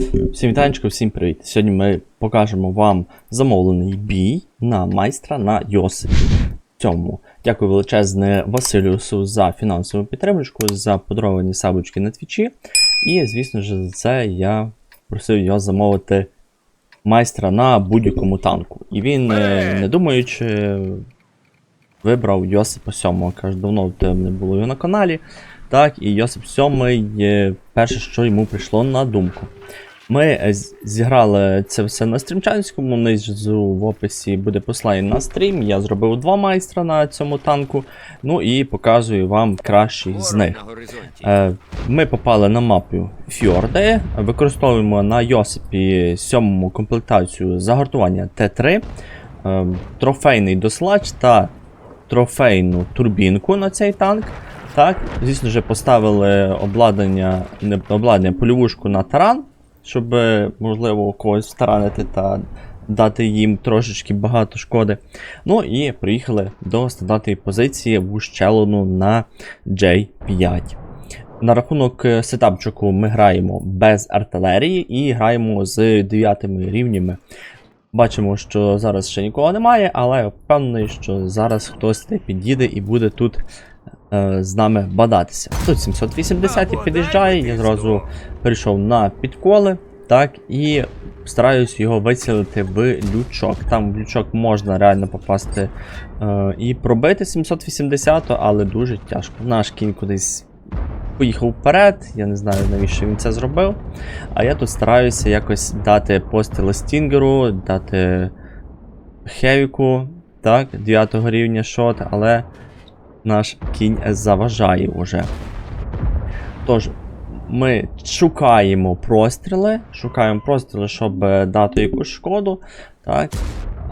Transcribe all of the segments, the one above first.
Всім вітанечко, всім привіт! Сьогодні ми покажемо вам замовлений бій на майстра на Йосипі. Цьому. Дякую величезне Василюсу за фінансову підтримку, за подаровані сабочки на твічі. І, звісно ж, за це я просив його замовити майстра на будь-якому танку. І він, е, не думаючи, вибрав Йосипа 7. Каже, давно не було його на каналі. Так, і Йосип 7 є перше, що йому прийшло на думку. Ми е, зіграли це все на стрімчанському. Внизу в описі буде посилання на стрім. Я зробив два майстра на цьому танку. Ну і показую вам кращий з них. Е, Ми попали на мапу Фьорди, використовуємо на Йосипі 7 комплектацію загортування Т3, е, трофейний дослач та трофейну турбінку на цей танк. Так, звісно ж, поставили обладнання, не обладнання, польовушку на таран, щоб е, можливо когось таранити та дати їм трошечки багато шкоди. Ну і приїхали до стандартної позиції в ущелину на J5. На рахунок е, сетапчику ми граємо без артилерії і граємо з 9 рівнями. Бачимо, що зараз ще нікого немає, але впевнений, що зараз хтось не підійде і буде тут з нами бадатися. Тут 780 і під'їжджає, я зразу перейшов на підколи, так, і стараюсь його вицілити в лючок. Там в лючок можна реально попасти е, і пробити 780, але дуже тяжко. Наш кінь кудись поїхав вперед, я не знаю навіщо він це зробив. А я тут стараюся якось дати постріли стінгеру, дати хевіку, так, 9 рівня шот, але наш кінь заважає уже. Тож, ми шукаємо простріли, шукаємо простріли, щоб е, дати якусь шкоду, так,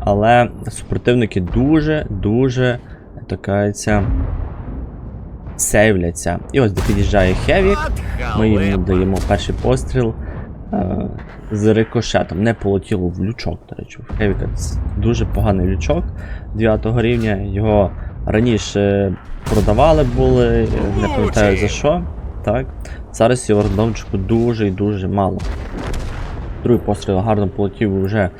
але супротивники дуже-дуже такаються сейвляться. І ось де під'їжджає Хевік. Ми йому даємо перший постріл е, з рикошетом. Не полетіло в лючок, до речі. У Хевіка дуже поганий лючок 9 рівня. Його раніше продавали були, не пам'ятаю за що. Так. Зараз його рандомчику дуже і дуже мало. Другий постріл гарно полетів вже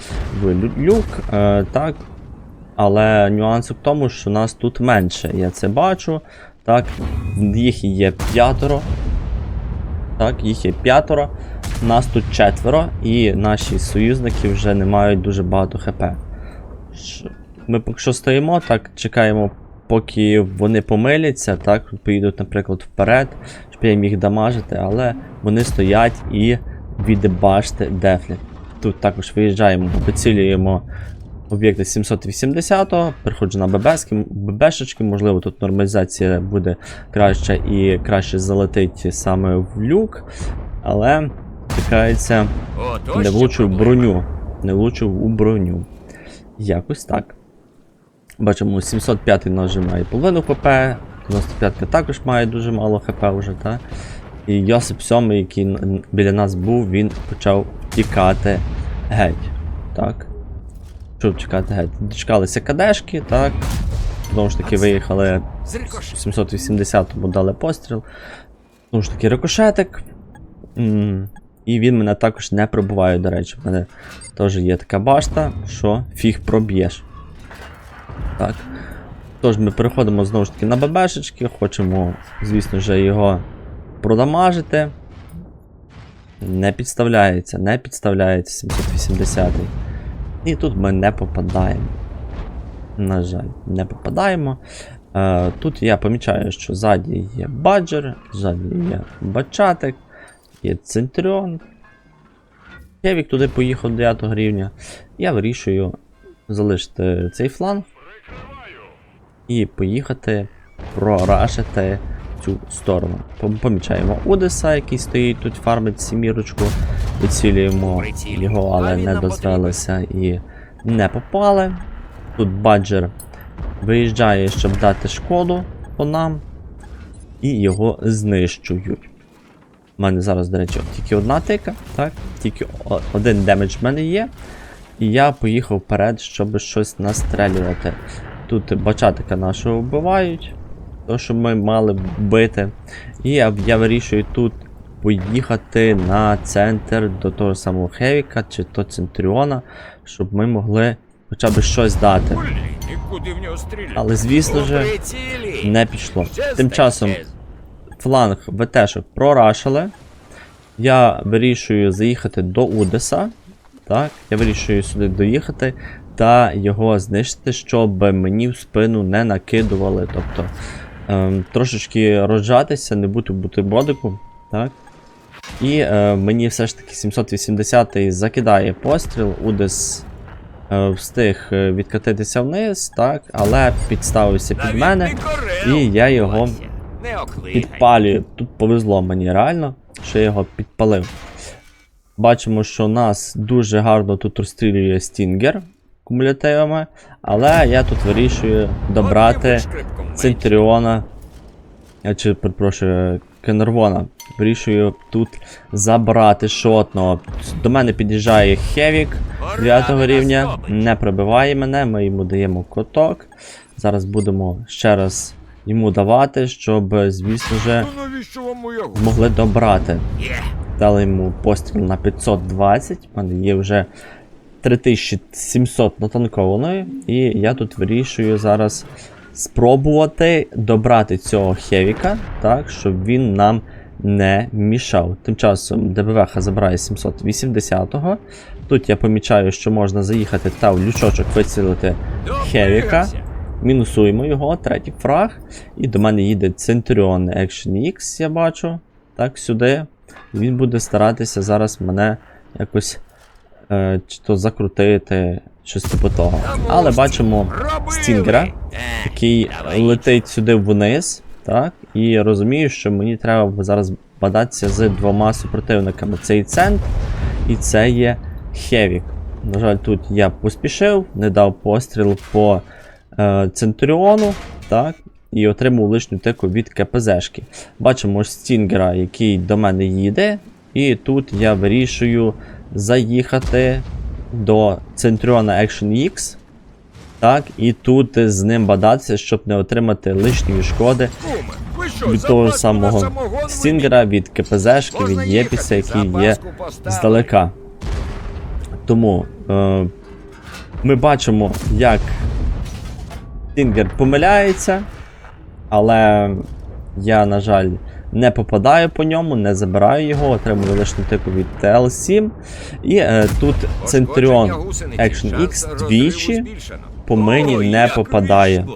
в люк. Е, так. Але нюанс в тому, що нас тут менше. Я це бачу. Так, їх є п'ятеро. Так, їх є п'ятеро, нас тут четверо, і наші союзники вже не мають дуже багато хп. Ми поки що стоїмо, так, чекаємо, поки вони помиляться, так, поїдуть, наприклад, вперед, щоб я міг дамажити, але вони стоять і від башти дефлять. Тут також виїжджаємо, вицілюємо об'єкти 780-го, переходжу на ББшки, ББшечки, можливо, тут нормалізація буде краще і краще залетить саме в люк, але чекається, не що влучив в броню. Не влучив у броню. Якось так. Бачимо, 705 нажимає половину хп, 95 також має дуже мало хп вже, так? І Йосип 7, який біля нас був, він почав тікати геть. Так. Щоб чекати геть. Дочекалися кадешки, так. Знову ж таки, виїхали 780-му дали постріл. Знову ж таки, рикошетик. І він мене також не пробиває, до речі. У мене теж є така башта, що фіг проб'єш. Так. Тож ми переходимо знову ж таки на ББшечки, хочемо, звісно ж, його продамажити. Не підставляється, не підставляється 780. І тут ми не попадаємо. На жаль, не попадаємо. Е, тут я помічаю, що ззаді є баджер, ззаді є бачатик, є центріон. Кевік туди поїхав 9 рівня. Я вирішую залишити цей фланг і поїхати прорашити цю сторону. Помічаємо Удеса, який стоїть тут, фармить сімірочку, вицілюємо його, але не дозвелися і не попали. Тут баджер виїжджає, щоб дати шкоду по нам, і його знищують. У мене зараз, до речі, тільки одна тика, так? Тільки один демедж в мене є. І я поїхав вперед, щоб щось настрелювати. Тут бачатика нашого вбивають, то що ми мали бити. І я, вирішую тут поїхати на центр до того самого Хевіка чи то Центріона, щоб ми могли хоча б щось дати. Але звісно же не пішло. Тим часом фланг ВТшок прорашили. Я вирішую заїхати до Удеса. Так, я вирішую сюди доїхати та його знищити, щоб мені в спину не накидували. Тобто ем, трошечки розжатися, не бути бутербродику. Так. І е, мені все ж таки 780 закидає постріл, Удес е, встиг е, відкатитися вниз, так, але підставився під мене. і я його підпалюю. Тут повезло мені реально, що я його підпалив. Бачимо, що нас дуже гарно тут розстрілює Стінгер кумулятивами, але я тут вирішую добрати. Центріона. Чи перепрошую, Кенервона. Вирішую тут забрати шотного. До мене під'їжджає Хевік 9 рівня, не пробиває мене, ми йому даємо коток. Зараз будемо ще раз йому давати, щоб, звісно же, змогли добрати. Дали йому постріл на 520. У мене є вже 3700 натанкованої. І я тут вирішую зараз спробувати добрати цього Хевіка, так, щоб він нам не мішав. Тим часом ДБВХ забирає 780-го. Тут я помічаю, що можна заїхати та в лючочок вицілити Хевіка. Мінусуємо його, третій фраг. І до мене їде Centurion Action X, я бачу. Так, сюди. Він буде старатися зараз мене якось чи то закрутити, щось типу того. Але бачимо Стінгера, Е, який летить сюди вниз. Так, і розумію, що мені треба зараз бадатися з двома супротивниками. Це і Цент, і це є Хевік. На жаль, тут я поспішив, не дав постріл по е, Центуріону, так, і отримав лишню тику від КПЗшки. Бачимо Стінгера, який до мене їде, і тут я вирішую заїхати до Центуріона Action X. Так, і тут з ним бадатися, щоб не отримати лишньої шкоди від того самого Стінгера, від КПЗшки, від Єпіса, який є здалека. Тому е, ми бачимо, як Стінгер помиляється, але я, на жаль, не попадаю по ньому, не забираю його, отримую лишню тику від TL7. І е, тут гусениці, Action X двічі по мені не попадає.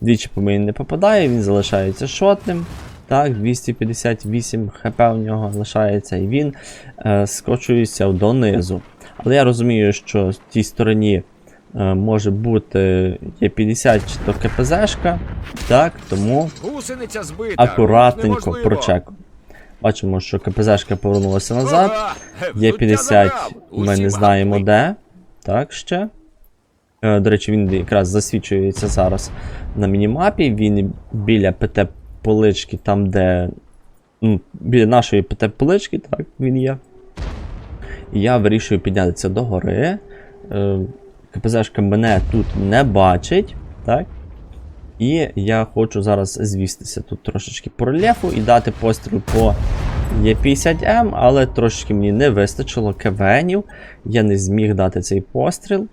Двічі по мені не попадає, він залишається шотним. Так, 258 хп у нього лишається, і він е, скочується донизу. Але я розумію, що в тій стороні може бути є 50 чи то КПЗшка. Так, тому акуратненько прочекав. Бачимо, що КПЗшка повернулася назад. Є 50, ми не знаємо де. Так, ще. Е, До речі, він якраз засвічується зараз на мінімапі. Він біля ПТ полички, там, де. Ну, біля нашої ПТ полички, так, він є. І я вирішую піднятися до гори. КПЗшка мене тут не бачить. Так. І я хочу зараз звістися тут трошечки по рельєфу і дати постріл по Є50М, але трошечки мені не вистачило КВНів. Я не зміг дати цей постріл.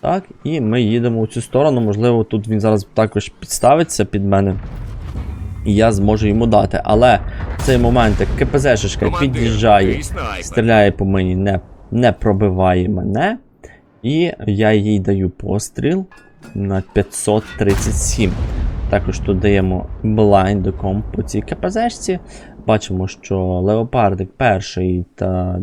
Так, і ми їдемо у цю сторону. Можливо, тут він зараз також підставиться під мене. І я зможу йому дати. Але в цей момент, як КПЗшечка під'їжджає, стріляє по мені, не, не пробиває мене. І я їй даю постріл на 537. Також тут даємо блайндиком по цій КПЗшці. Бачимо, що Леопардик перший та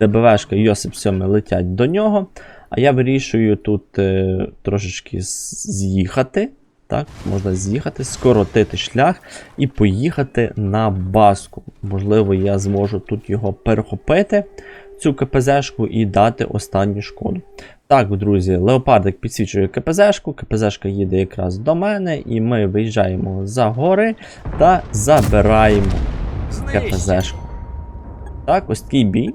ДБВшка Йосип 7 летять до нього. А я вирішую тут е, трошечки з'їхати. Так, можна з'їхати, скоротити шлях і поїхати на баску. Можливо, я зможу тут його перехопити, цю КПЗшку, і дати останню шкоду. Так, друзі, Леопардик підсвічує КПЗшку, КПЗшка їде якраз до мене, і ми виїжджаємо за гори та забираємо. КПЗшку. Так, ось такий бій.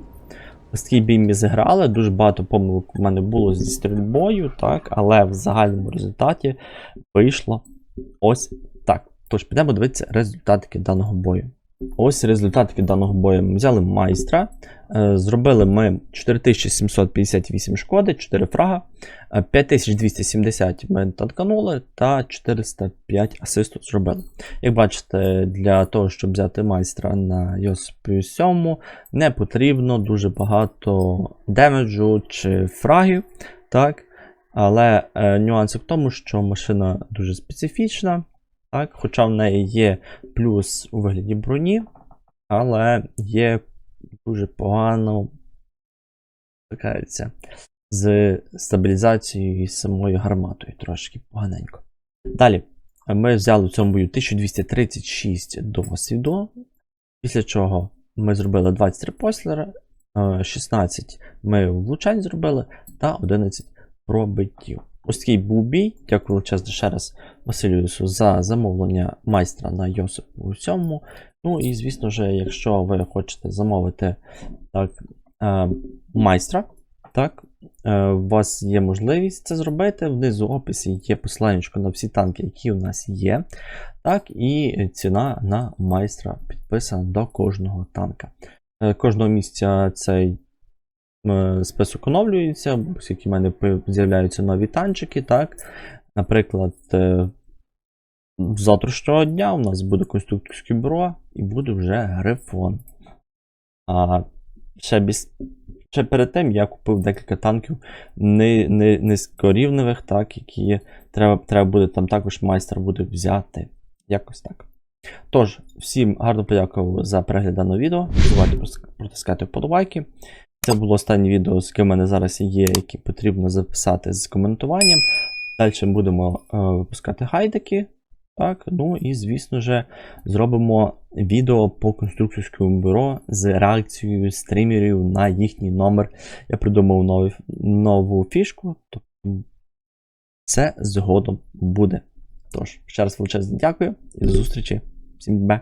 Ось такий бій ми зіграли. Дуже багато помилок у мене було зі стрільбою, так, але в загальному результаті вийшло ось так. Тож підемо дивитися результатики даного бою. Ось результат від даного бою. Ми взяли майстра. е, Зробили ми 4758 шкоди, 4 фрага, е, 5270 ми танканули та 405 асисту зробили. Як бачите, для того, щоб взяти майстра на Йосипі 7, не потрібно дуже багато демеджу чи фрагів. Так? Але е, нюанси в тому, що машина дуже специфічна, так? хоча в неї є плюс у вигляді броні, але є дуже погано стикається з стабілізацією і самою гарматою трошки поганенько. Далі ми взяли в цьому бою 1236 досвіду, після чого ми зробили 23 постріли, е, 16 ми влучань зробили та 11 пробиттів. Ось такий був бій. Дякую величезно ще раз Василюсу за замовлення майстра на Йосипу 7. Ну і звісно ж, якщо ви хочете замовити так, е, майстра, так, е, у вас є можливість це зробити. Внизу в описі є посилання на всі танки, які у нас є. Так, і ціна на майстра підписана до кожного танка. Е, Кожного місця цей список оновлюється, оскільки в мене з'являються нові танчики. Так? Наприклад, е, з завтрашнього дня у нас буде конструкторське бюро і буде вже грифон. А ще, без, ще перед тим я купив декілька танків не, не, низькорівневих, так, які треба, треба буде там також майстер буде взяти. Якось так. Тож, всім гарно подякував за перегляд даного відео. Не забувайте протискати вподобайки. Це було останнє відео, з яким мене зараз є, які потрібно записати з коментуванням. Далі будемо е, випускати гайдики. Так, ну і звісно ж, зробимо відео по конструкторському бюро з реакцією стрімерів на їхній номер. Я придумав новий, нову фішку, тобто це згодом буде. Тож, ще раз величезне дякую і до зустрічі. Всім бе!